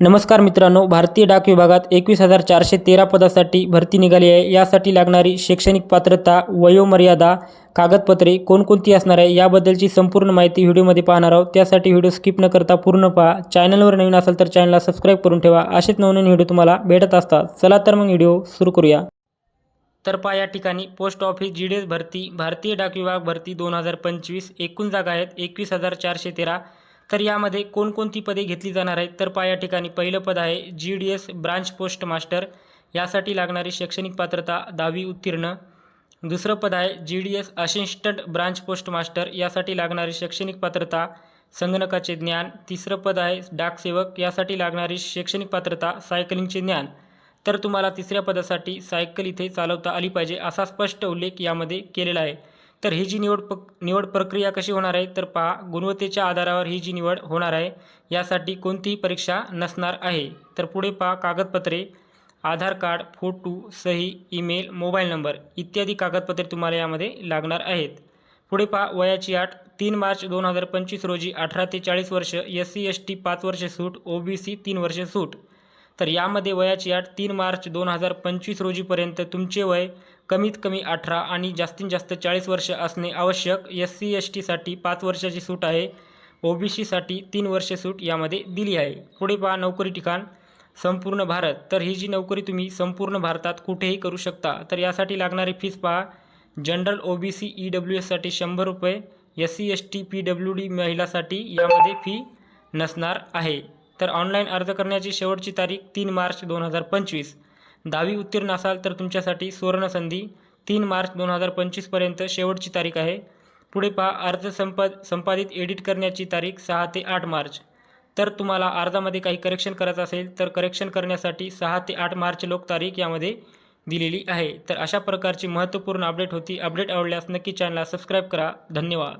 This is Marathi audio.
नमस्कार मित्रांनो भारतीय डाक विभागात एकवीस हजार चारशे तेरा पदासाठी भरती निघाली आहे. यासाठी लागणारी शैक्षणिक पात्रता वयोमर्यादा कागदपत्रे कोणकोणती असणार आहे याबद्दलची संपूर्ण माहिती व्हिडिओमध्ये पाहणार आहोत. त्यासाठी व्हिडिओ स्किप न करता पूर्ण पहा. चॅनलवर नवीन असेल तर चॅनलला सबस्क्राईब करून ठेवा. असेच नवनवीन व्हिडिओ तुम्हाला भेटत असतात. चला तर मग व्हिडिओ सुरू करूया. तर पहा या ठिकाणी post office G D S भरती भारतीय डाक विभाग भरती दोन हजार पंचवीस एकूण जागा आहेत एकवीस हजार चारशे तेरा. तर यामध्ये कोणकोणती पदे घेतली जाणार आहेत? तर पहा या ठिकाणी पहिलं पद आहे G D S branch post master यासाठी लागणारी शैक्षणिक पात्रता दहावी उत्तीर्ण. दुसरं पद आहे G D S assistant branch post master यासाठी लागणारी शैक्षणिक पात्रता संगणकाचे ज्ञान. तिसरं पद आहे डाकसेवक यासाठी लागणारी शैक्षणिक पात्रता सायकलिंगचे ज्ञान. तर तुम्हाला तिसऱ्या पदासाठी सायकल इथे चालवता आली पाहिजे असा स्पष्ट उल्लेख यामध्ये केलेला आहे. तर ही जी निवड पक निवड प्रक्रिया कशी होणार आहे तर पहा गुणवत्तेच्या आधारावर ही जी निवड होणार आहे यासाठी कोणतीही परीक्षा नसणार आहे. तर पुढे पहा कागदपत्रे आधार कार्ड फोटो सही ईमेल मोबाईल नंबर इत्यादी कागदपत्रे तुम्हाला यामध्ये लागणार आहेत. पुढे पहा वयाची आठ तीन मार्च दोन हजार पंचवीस रोजी अठरा ते चाळीस वर्ष एस सी एस टी पाच वर्ष सूट ओ बी सी तीन वर्ष सूट. तर यामध्ये वयाची अट तीन मार्च दोन हजार पंचवीस रोजीपर्यंत तुमचे वय कमीत कमी अठरा आणि जास्तीत जास्त चाळीस वर्ष असणे आवश्यक. एस सी एस टीसाठी पाच वर्षाची सूट आहे. ओ बी सीसाठी तीन वर्ष सूट यामध्ये दिली आहे. पुढे पहा नोकरी ठिकाण. संपूर्ण भारत. तर ही जी नोकरी तुम्ही संपूर्ण भारतात कुठेही करू शकता तर यासाठी लागणारी फीस पहा. General O B C E W एससाठी शंभर रुपये. S C S T P W D महिलासाठी यामध्ये फी नसणार आहे. तर ऑनलाईन अर्ज करण्याची शेवटची तारीख तीन मार्च दोन हजार पंचवीस. दहावी उत्तीर्ण असाल तर तुमच्यासाठी सुवर्णसंधी तीन मार्च दोन हजार पंचवीसपर्यंत शेवटची तारीख आहे. पुढे पहा अर्ज संपद संपादित एडिट करण्याची तारीख सहा ते आठ मार्च. तर तुम्हाला अर्जामध्ये काही करेक्शन करायचं असेल तर करेक्शन करण्यासाठी सहा ते आठ मार्च लोक तारीख यामध्ये दिलेली आहे. तर अशा प्रकारची महत्त्वपूर्ण अपडेट होती. अपडेट आवडल्यास नक्की चॅनलला सबस्क्राईब करा. धन्यवाद.